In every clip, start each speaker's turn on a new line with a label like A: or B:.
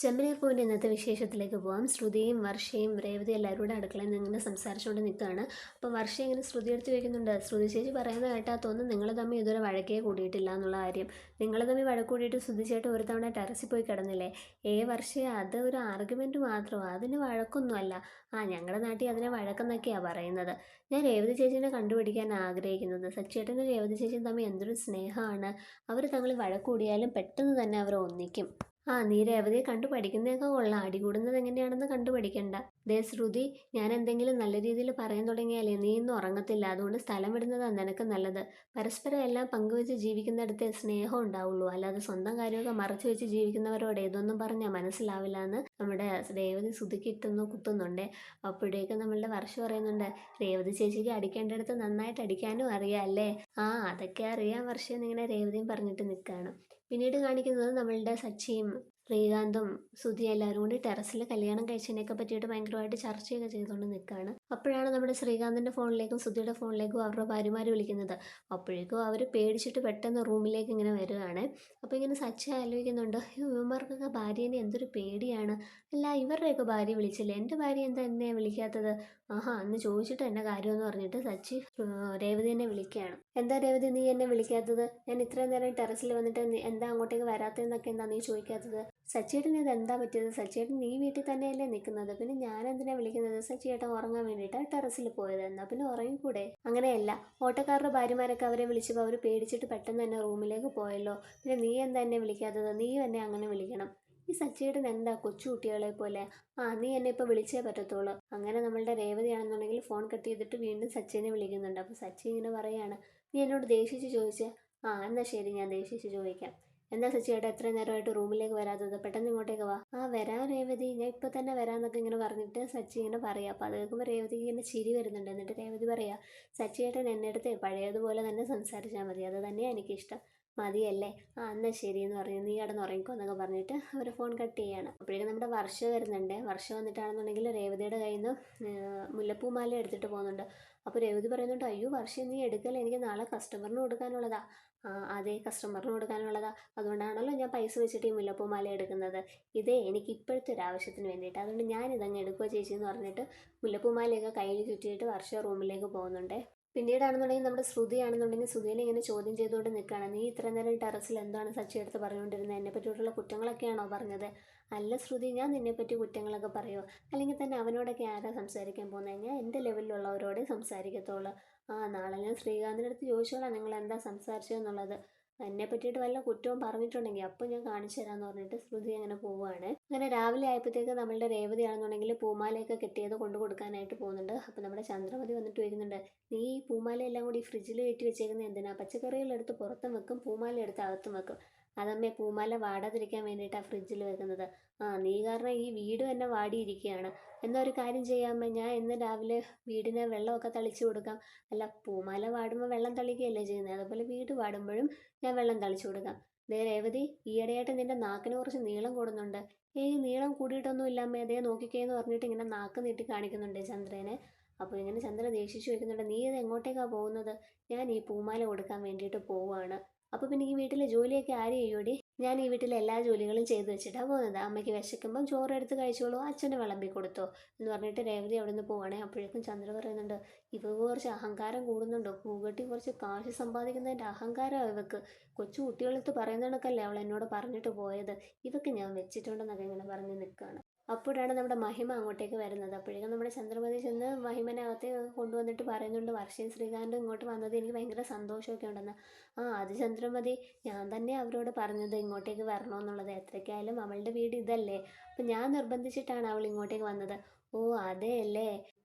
A: ചെമ്പനീർ പൂവിന്റെ ഇന്നത്തെ വിശേഷത്തിലേക്ക് പോകാം ശ്രുതിയും വർഷയും രേവതി എല്ലാവരും കൂടെ അടുക്കളയിൽ നിന്ന് ഇങ്ങനെ സംസാരിച്ചുകൊണ്ട് നിൽക്കുകയാണ്. അപ്പോൾ വർഷ ഇങ്ങനെ ശ്രുതി എടുത്ത് ചോദിക്കുന്നുണ്ട് ശ്രുതി ചേച്ചി പറയുന്ന കേട്ടാൽ തോന്നുന്നു നിങ്ങൾ തമ്മിൽ ഇതുവരെ വഴക്കേ കൂടിയിട്ടില്ല എന്നുള്ള കാര്യം. നിങ്ങൾ തമ്മിൽ വഴ കൂടിയിട്ട് ശ്രുതി ചേട്ടൻ ഒരു തവണ ടെറസിൽ പോയി കിടന്നില്ലേ? ഏ വർഷേ അത് ഒരു ആർഗ്യുമെന്റ് മാത്രമാണ് അതിന് വഴക്കൊന്നുമല്ല. ആ ഞങ്ങളുടെ നാട്ടിൽ അതിനെ വഴക്കെന്നൊക്കെയാണ് പറയുന്നത്. ഞാൻ രേവതി ചേച്ചീനെ കണ്ടുപിടിക്കാൻ ആഗ്രഹിക്കുന്നത്. സച്ചേട്ടനും രേവതി ചേച്ചിയും തമ്മിൽ എന്തൊരു സ്നേഹമാണ്. അവർ തങ്ങൾ വഴക്കൂടിയാലും പെട്ടെന്ന് തന്നെ അവർ ഒന്നിക്കും. ആ നീ രേവതിയെ കണ്ടു പഠിക്കുന്നതൊക്കെ കൊള്ളാം അടികൂടുന്നത് എങ്ങനെയാണെന്ന് കണ്ടു പഠിക്കണ്ട ദേ ശ്രുതി ഞാൻ എന്തെങ്കിലും നല്ല രീതിയിൽ പറയാൻ തുടങ്ങിയാലേ നീ ഇന്ന് ഉറങ്ങത്തില്ല. അതുകൊണ്ട് സ്ഥലം വിടുന്നതാണ് നിനക്ക് നല്ലത്. പരസ്പരം എല്ലാം പങ്കുവെച്ച് ജീവിക്കുന്നിടത്തെ സ്നേഹം ഉണ്ടാവുള്ളൂ. അല്ലാതെ സ്വന്തം കാര്യമൊക്കെ മറച്ചു വെച്ച് ജീവിക്കുന്നവരോട് ഇതൊന്നും പറഞ്ഞാൽ മനസ്സിലാവില്ല എന്ന് നമ്മുടെ രേവതി സുതുക്കിട്ടുന്നു കുത്തുന്നുണ്ട്. അപ്പോഴേക്കും നമ്മളുടെ വർഷം പറയുന്നുണ്ട് രേവതി ചേച്ചിക്ക് അടിക്കേണ്ടടുത്ത് നന്നായിട്ട് അടിക്കാനും അറിയാം അല്ലേ? ആ അതൊക്കെ അറിയാം വർഷം എന്നിങ്ങനെ രേവതിയും പറഞ്ഞിട്ട് നിൽക്കുകയാണ് പിന്നീട് കാണിക്കുന്നത് നമ്മളുടെ സച്ചിയും ശ്രീകാന്തും സുധി എല്ലാവരും കൂടി ടെറസിൽ കല്യാണം കഴിച്ചതിനെയൊക്കെ പറ്റിയിട്ട് ഭയങ്കരമായിട്ട് ചർച്ചയൊക്കെ ചെയ്തുകൊണ്ട് നിൽക്കുകയാണ് അപ്പോഴാണ് നമ്മുടെ ശ്രീകാന്തിന്റെ ഫോണിലേക്കും സുധിയുടെ ഫോണിലേക്കും അവരുടെ ഭാര്യമാർ വിളിക്കുന്നത്. അപ്പോഴേക്കും അവർ പേടിച്ചിട്ട് പെട്ടെന്ന് റൂമിലേക്ക് ഇങ്ങനെ വരികയാണ് അപ്പോൾ ഇങ്ങനെ സച്ച ആലോചിക്കുന്നുണ്ട് ഇവന്മാർക്കൊക്കെ ഭാര്യേനെ എന്തൊരു പേടിയാണ്. അല്ല ഇവരുടെയൊക്കെ ഭാര്യ വിളിച്ചില്ലേ? എന്റെ ഭാര്യ എന്താ എന്നെ വിളിക്കാത്തത്? ആഹാ അന്ന് ചോദിച്ചിട്ട് എന്റെ കാര്യമെന്ന് പറഞ്ഞിട്ട് സച്ചി രേവതി എന്നെ വിളിക്കുകയാണ്. എന്താ രേവതി നീ എന്നെ വിളിക്കാത്തത്? ഞാൻ ഇത്രയും നേരം ടെറസിൽ വന്നിട്ട് എന്താ അങ്ങോട്ടേക്ക് വരാത്തതെന്നൊക്കെ എന്താ നീ ചോദിക്കാത്തത്? സച്ചേട്ടൻ ഇത് എന്താ പറ്റിയത്? സച്ചേട്ടൻ നീ വീട്ടിൽ തന്നെയല്ലേ നിൽക്കുന്നത്. പിന്നെ ഞാൻ എന്തിനാ വിളിക്കുന്നത്? സച്ചേട്ടൻ ഉറങ്ങാൻ വേണ്ടിയിട്ടാണ് ടെറസിൽ പോയത്. എന്നാൽ പിന്നെ ഉറങ്ങിക്കൂടെ? അങ്ങനെയല്ല. ഓട്ടക്കാരുടെ ഭാര്യമാരൊക്കെ അവരെ വിളിച്ചപ്പോൾ അവർ പേടിച്ചിട്ട് പെട്ടെന്ന് തന്നെ റൂമിലേക്ക് പോയല്ലോ. പിന്നെ നീ എന്താ എന്നെ വിളിക്കാത്തത്? നീ എന്നെ അങ്ങനെ വിളിക്കണം. ഈ സച്ചിയേട്ടൻ എന്താ കൊച്ചു കുട്ടികളെ പോലെ? ആ നീ എന്നെ ഇപ്പോൾ വിളിച്ചേ പറ്റത്തുള്ളൂ. അങ്ങനെ നമ്മളുടെ രേവതിയാണെന്നുണ്ടെങ്കിൽ ഫോൺ കട്ട് ചെയ്തിട്ട് വീണ്ടും സച്ചിനെ വിളിക്കുന്നുണ്ട്. അപ്പോൾ സച്ചി ഇങ്ങനെ പറയാണ് നീ എന്നോട് ദേഷിച്ച് ചോദിച്ചേ? ആ എന്നാൽ ശരി ഞാൻ ദേഷിച്ച് ചോദിക്കാം. എന്താ സച്ചിയേട്ടാ എത്ര നേരമായിട്ട് റൂമിലേക്ക് വരാത്തത്? പെട്ടെന്ന് ഇങ്ങോട്ടേക്ക് വാ. ആ വരാം രേവതി. ഞാൻ ഇപ്പോൾ തന്നെ വരാന്നൊക്കെ ഇങ്ങനെ പറഞ്ഞിട്ട് സച്ചി ഇങ്ങനെ പറയാം. അപ്പോൾ അത് കേൾക്കുമ്പോൾ രേവതിക്ക് ഇങ്ങനെ ചിരി വരുന്നുണ്ട്. എന്നിട്ട് രേവതി പറയാം സച്ചിയേട്ടൻ എന്നെ അടുത്ത് പഴയതുപോലെ തന്നെ സംസാരിച്ചാൽ മതി. അത് തന്നെയാണ് എനിക്കിഷ്ടം. മതിയല്ലേ? ആ എന്നാൽ ശരി എന്ന് പറഞ്ഞു നീ കിടന്ന് ഉറങ്ങിക്കോ എന്നൊക്കെ പറഞ്ഞിട്ട് അവർ ഫോൺ കട്ട് ചെയ്യാണ്. അപ്പോഴേക്കും നമ്മുടെ വർഷ വരുന്നുണ്ട്. വർഷം വന്നിട്ടാണെന്നുണ്ടെങ്കിൽ രേവതിയുടെ കയ്യിൽ നിന്ന് മുല്ലപ്പൂമാല എടുത്തിട്ട് പോകുന്നുണ്ട്. അപ്പോൾ രേവതി പറയുന്നുണ്ട് അയ്യോ വർഷം നീ എടുക്കല്ല? എനിക്ക് നാളെ കസ്റ്റമറിന് കൊടുക്കാനുള്ളതാ. അതെ കസ്റ്റമറിന് കൊടുക്കാനുള്ളതാ. അതുകൊണ്ടാണല്ലോ ഞാൻ പൈസ വെച്ചിട്ട് ഈ മുല്ലപ്പൂമാല എടുക്കുന്നത്. ഇതേ എനിക്ക് ഇപ്പോഴത്തെ ഒരു ആവശ്യത്തിന് വേണ്ടിയിട്ട്. അതുകൊണ്ട് ഞാൻ ഇതങ്ങ് എടുക്കുക ചേച്ചി എന്ന് പറഞ്ഞിട്ട് മുല്ലപ്പൂമാലയൊക്കെ കയ്യിൽ ചുറ്റിയിട്ട് വർഷം റൂമിലേക്ക് പോകുന്നുണ്ട്. പിന്നീടാണെന്നുണ്ടെങ്കിൽ നമ്മുടെ ശ്രുതിയാണെന്നുണ്ടെങ്കിൽ ശ്രുതിനെ ഇങ്ങനെ ചോദ്യം ചെയ്തുകൊണ്ട് നിൽക്കുകയാണ്. നീ ഇത്ര നേരം ടെറസിൽ എന്താണ് സച്ചി എടുത്ത് പറഞ്ഞുകൊണ്ടിരുന്നത്? എന്നെ പറ്റിയിട്ടുള്ള കുറ്റങ്ങളൊക്കെയാണോ പറഞ്ഞത്? അല്ല ശ്രുതി ഞാൻ നിന്നെപ്പറ്റി കുറ്റങ്ങളൊക്കെ പറയുമോ അല്ലെങ്കിൽ തന്നെ അവനോടൊക്കെ ആരാ സംസാരിക്കാൻ പോകുന്നത്? ഞാൻ എന്റെ ലെവലിലുള്ളവരോടേ സംസാരിക്കത്തുള്ളൂ. ആ നാളെ ഞാൻ ശ്രീകാന്തിന്റെ അടുത്ത് ചോദിച്ചോളാം. നിങ്ങൾ എന്താ സംസാരിച്ചതെന്നുള്ളത്? എന്നെ പറ്റിയിട്ട് വല്ല കുറ്റവും പറഞ്ഞിട്ടുണ്ടെങ്കിൽ അപ്പോൾ ഞാൻ കാണിച്ചു തരാമെന്ന് പറഞ്ഞിട്ട് ശ്രുതി അങ്ങനെ പോവുകയാണ്. അങ്ങനെ രാവിലെ ആയപ്പോഴത്തേക്ക് നമ്മളുടെ രേവതി രേവതിയാണെന്നുണ്ടെങ്കിൽ പൂമാലയൊക്കെ കെട്ടിയത് കൊണ്ടു കൊടുക്കാനായിട്ട് പോകുന്നുണ്ട്. അപ്പോൾ നമ്മുടെ ചന്ദ്രമതി വന്നിട്ട് വരുന്നുണ്ട് നീ ഈ പൂമാലയെല്ലാം കൂടി ഫ്രിഡ്ജിൽ കയറ്റി വെച്ചേക്കുന്നത് എന്തിനാ? പച്ചക്കറികളെടുത്ത് പുറത്തും വെക്കും പൂമാല എടുത്ത് അകത്തും വെക്കും. അതമ്മേ പൂമാല വാടാതിരിക്കാൻ വേണ്ടിയിട്ടാണ് ഫ്രിഡ്ജിൽ വെക്കുന്നത്. ആ നീ കാരണം ഈ വീട് തന്നെ വാടിയിരിക്കുകയാണ്. ഒരു കാര്യം ചെയ്യാമേ ഞാൻ ഇന്ന് രാവിലെ വീടിന് വെള്ളമൊക്കെ തളിച്ചു കൊടുക്കാം. അല്ല പൂമാല വാടുമ്പോൾ വെള്ളം തളിക്കുകയല്ലേ ചെയ്യുന്നത് അതുപോലെ വീട് വാടുമ്പോഴും ഞാൻ വെള്ളം തളിച്ചു കൊടുക്കാം. ദേ രേവതി ഈയിടെയായിട്ട് നിന്റെ നാക്കിന് കുറച്ച് നീളം കൂടുന്നുണ്ട്. ഏയ് നീളം കൂടിയിട്ടൊന്നും ഇല്ലാമ്മേ അതേ നോക്കിക്കേന്ന് പറഞ്ഞിട്ട് ഇങ്ങനെ നാക്ക് നീട്ടി കാണിക്കുന്നുണ്ട് ചന്ദ്രനെ. അപ്പോൾ ഇങ്ങനെ ചന്ദ്രൻ ദേഷിച്ചു വയ്ക്കുന്നുണ്ട് നീ ഇത് എങ്ങോട്ടേക്കാണ് പോകുന്നത്? ഞാൻ ഈ പൂമാല കൊടുക്കാൻ വേണ്ടിയിട്ട് പോവുകയാണ് അപ്പോൾ പിന്നെ ഈ വീട്ടിലെ ജോലിയൊക്കെ ആര് ചെയ്യൂടി? ഞാൻ ഈ വീട്ടിലെ എല്ലാ ജോലികളും ചെയ്തു വെച്ചിട്ടാണ് പോകുന്നത്. അമ്മയ്ക്ക് വിശക്കുമ്പം ചോറ് എടുത്ത് കഴിച്ചോളൂ അച്ഛന് വിളമ്പി കൊടുത്തോ എന്ന് പറഞ്ഞിട്ട് രേവതി അവിടെ നിന്ന് പോവുകയാണെങ്കിൽ അപ്പോഴേക്കും ചന്ദ്ര പറയുന്നുണ്ട് ഇവക്ക് കുറച്ച് അഹങ്കാരം കൂടുന്നുണ്ടോ? പൂകട്ടി കുറച്ച് കാശ് സമ്പാദിക്കുന്നതിന്റെ അഹങ്കാരം ഇവക്ക്. കൊച്ചു കുട്ടികളടുത്ത് പറയുന്ന കണക്കല്ലേ അവൾ എന്നോട് പറഞ്ഞിട്ട് പോയത്? ഇതൊക്കെ ഞാൻ വെച്ചിട്ടുണ്ടെന്നൊക്കെ ഇങ്ങനെ പറഞ്ഞ് നിൽക്കുകയാണ് അപ്പോഴാണ് നമ്മുടെ മഹിമ അങ്ങോട്ടേക്ക് വരുന്നത്. അപ്പോഴേക്കും നമ്മുടെ ചന്ദ്രമതി ചെന്ന് മഹിമനെ അകത്തേക്ക് കൊണ്ടുവന്നിട്ട് പറയുന്നുണ്ട് വർഷയും ശ്രീകാന്തും ഇങ്ങോട്ട് വന്നത് എനിക്ക് ഭയങ്കര സന്തോഷമൊക്കെ ഉണ്ടെന്ന്. ആ അത് ചന്ദ്രമതി ഞാൻ തന്നെ അവരോട് പറഞ്ഞത് ഇങ്ങോട്ടേക്ക് വരണമെന്നുള്ളത്. എത്രയ്ക്കായാലും അവളുടെ വീട് ഇതല്ലേ. അപ്പം ഞാൻ നിർബന്ധിച്ചിട്ടാണ് അവൾ ഇങ്ങോട്ടേക്ക് വന്നത്. ഓ അതെ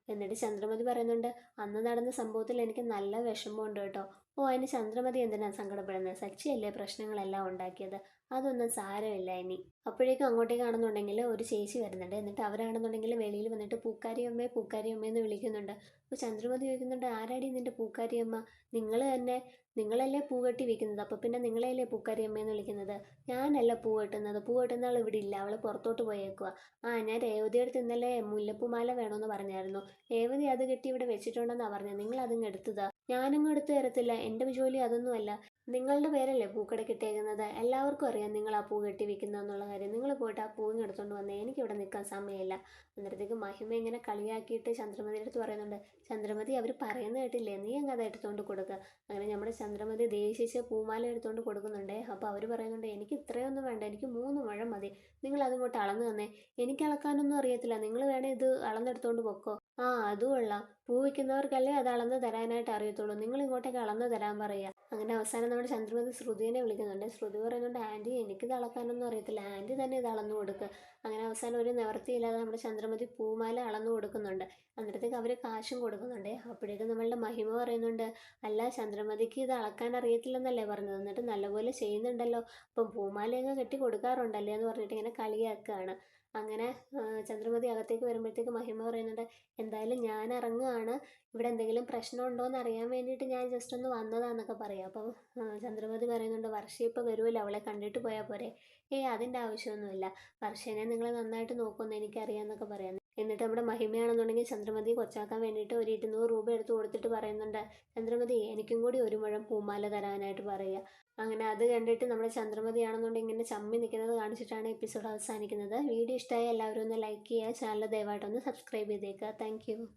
A: എന്നിട്ട് ചന്ദ്രമതി പറയുന്നുണ്ട് അന്ന് നടന്ന സംഭവത്തിൽ എനിക്ക് നല്ല വിഷമമുണ്ട് കേട്ടോ. ഓ അതിന് ചന്ദ്രമതി എന്തിനാണ് സങ്കടപ്പെടുന്നത്? സച്ചിയല്ലേ പ്രശ്നങ്ങളെല്ലാം ഉണ്ടാക്കിയത്? അതൊന്നും സാരമില്ല ഇനി. അപ്പോഴേക്കും അങ്ങോട്ടേക്കാണെന്നുണ്ടെങ്കിൽ ഒരു ചേച്ചി വരുന്നുണ്ട്. എന്നിട്ട് അവരാണെന്നുണ്ടെങ്കിൽ വെളിയിൽ വന്നിട്ട് പൂക്കാരിയമ്മേ പൂക്കാരിയമ്മ എന്ന് വിളിക്കുന്നുണ്ട്. അപ്പോൾ ചന്ദ്രമതി ചോദിക്കുന്നുണ്ട് ആരാടി നിന്റെ പൂക്കാരിയമ്മ? നിങ്ങൾ തന്നെ നിങ്ങളല്ലേ പൂ കെട്ടി വിൽക്കുന്നത് അപ്പോൾ പിന്നെ നിങ്ങളല്ലേ പൂക്കാരിയമ്മ എന്ന് വിളിക്കുന്നത്. ഞാനല്ല പൂ കെട്ടുന്നത്. പൂ കെട്ടുന്ന ആൾ ഇവിടെ ഇല്ല. അവൾ പുറത്തോട്ട് പോയേക്കുക ആ ഞാൻ രേവതിയുടെ ഇന്നലെ മുല്ലപ്പൂമാല വേണമെന്ന് പറഞ്ഞായിരുന്നു. രേവതി അത് കെട്ടി ഇവിടെ വെച്ചിട്ടുണ്ടെന്നാണ് പറഞ്ഞത്. നിങ്ങൾ അതിങ്ങ് എടുത്തതാ. ഞാനങ്ങ് എടുത്തു തരത്തില്ല. എന്റെ ജോലി അതൊന്നുമല്ല നിങ്ങളുടെ പേരല്ലേ പൂക്കട കിട്ടിയേക്കുന്നത്? എല്ലാവർക്കും അറിയാം നിങ്ങൾ ആ പൂ കെട്ടി എന്നുള്ള കാര്യം. നിങ്ങൾ പോയിട്ട് ആ പൂവിങ് എടുത്തുകൊണ്ട് വന്നേ. എനിക്കിവിടെ നിൽക്കാൻ സമയമില്ല. അന്നേരത്തേക്ക് മഹിമ ഇങ്ങനെ കളിയാക്കിയിട്ട് ചന്ദ്രമതിയുടെ അടുത്ത് പറയുന്നുണ്ട്. ചന്ദ്രമതി അവർ പറയുന്ന കേട്ടില്ലേ? നീ അങ്ങ് അത് എടുത്തുകൊണ്ട് കൊടുക്കുക അങ്ങനെ നമ്മുടെ ചന്ദ്രമതി ദേശിച്ച് പൂമാല എടുത്തുകൊണ്ട് കൊടുക്കുന്നുണ്ട്. അപ്പോൾ അവർ പറയുന്നുണ്ട് എനിക്ക് ഇത്രയൊന്നും വേണ്ട. എനിക്ക് മൂന്ന് മുഴം മതി. നിങ്ങൾ അതിങ്ങോട്ട് അളന്ന് തന്നെ. എനിക്ക് അളക്കാനൊന്നും അറിയത്തില്ല. നിങ്ങൾ വേണേൽ ഇത് അളന്നെടുത്തുകൊണ്ട് പൊക്കോ. ആ അതും കൊള്ളാം. പൂ വയ്ക്കുന്നവർക്കല്ലേ അത് അളന്ന് തരാനായിട്ട് അറിയത്തുള്ളൂ. നിങ്ങൾ ഇങ്ങോട്ടേക്ക് അളന്ന് തരാൻ പറയുക അങ്ങനെ അവസാനം നമ്മുടെ ചന്ദ്രമതി ശ്രുതിനെ വിളിക്കുന്നുണ്ട്. ശ്രുതി പറയുന്നുണ്ട് ആന്റി എനിക്കിത് അളക്കാനൊന്നും അറിയത്തില്ല. ആന്റി തന്നെ ഇത് അളന്നു കൊടുക്കുക അങ്ങനെ അവസാനം ഒരു നിവർത്തിയില്ലാതെ നമ്മുടെ ചന്ദ്രമതി പൂമാല അളന്നു കൊടുക്കുന്നുണ്ട്. അന്നേരത്തേക്ക് അവർ കാശും കൊടുക്കുന്നുണ്ട്. അപ്പോഴേക്കും നമ്മളുടെ മഹിമ പറയുന്നുണ്ട് അല്ല ചന്ദ്രമതിക്ക് ഇത് അളക്കാൻ അറിയത്തില്ലെന്നല്ലേ പറഞ്ഞത്. എന്നിട്ട് നല്ലപോലെ ചെയ്യുന്നുണ്ടല്ലോ. അപ്പം പൂമാലയൊക്കെ കെട്ടി കൊടുക്കാറുണ്ടല്ലേ എന്ന് പറഞ്ഞിട്ട് ഇങ്ങനെ കളിയാക്കുകയാണ് അങ്ങനെ ചന്ദ്രമതി അകത്തേക്ക് വരുമ്പോഴത്തേക്ക് മഹിമ പറയുന്നുണ്ട് എന്തായാലും ഞാൻ ഇറങ്ങുകയാണ്. ഇവിടെ എന്തെങ്കിലും പ്രശ്നമുണ്ടോ എന്ന് അറിയാൻ വേണ്ടിയിട്ട് ഞാൻ ജസ്റ്റ് ഒന്ന് വന്നതാന്നൊക്കെ പറയാം. അപ്പം ചന്ദ്രമതി പറയുന്നുണ്ട് വർഷ ഇപ്പോൾ വരുമല്ലോ അവളെ കണ്ടിട്ട് പോയാൽ പോരെ. ഏയ് അതിന്റെ ആവശ്യമൊന്നുമില്ല. വർഷേനെ നിങ്ങൾ നന്നായിട്ട് നോക്കുമെന്ന് എനിക്കറിയാമെന്നൊക്കെ പറയാം എന്നിട്ട് നമ്മുടെ മഹിമയാണെന്നുണ്ടെങ്കിൽ ചന്ദ്രമതി കൊച്ചാക്കാൻ വേണ്ടിയിട്ട് ഒരു ഇരുന്നൂറ് രൂപ എടുത്ത് കൊടുത്തിട്ട് പറയുന്നുണ്ട്. ചന്ദ്രമതി എനിക്കും കൂടി ഒരു മുഴം പൂമാല തരാനായിട്ട് പറയുക. അങ്ങനെ അത് കണ്ടിട്ട് നമ്മുടെ ചന്ദ്രമതി ആണെന്നുണ്ടെങ്കിൽ ഇങ്ങനെ ചമ്മി നിൽക്കുന്നത് കാണിച്ചിട്ടാണ് എപ്പിസോഡ് അവസാനിക്കുന്നത്. വീഡിയോ ഇഷ്ടമായി എല്ലാവരും ഒന്ന് ലൈക്ക് ചെയ്യുക ചാനൽ ദയവായിട്ടൊന്ന് സബ്സ്ക്രൈബ് ചെയ്തേക്കുക. താങ്ക്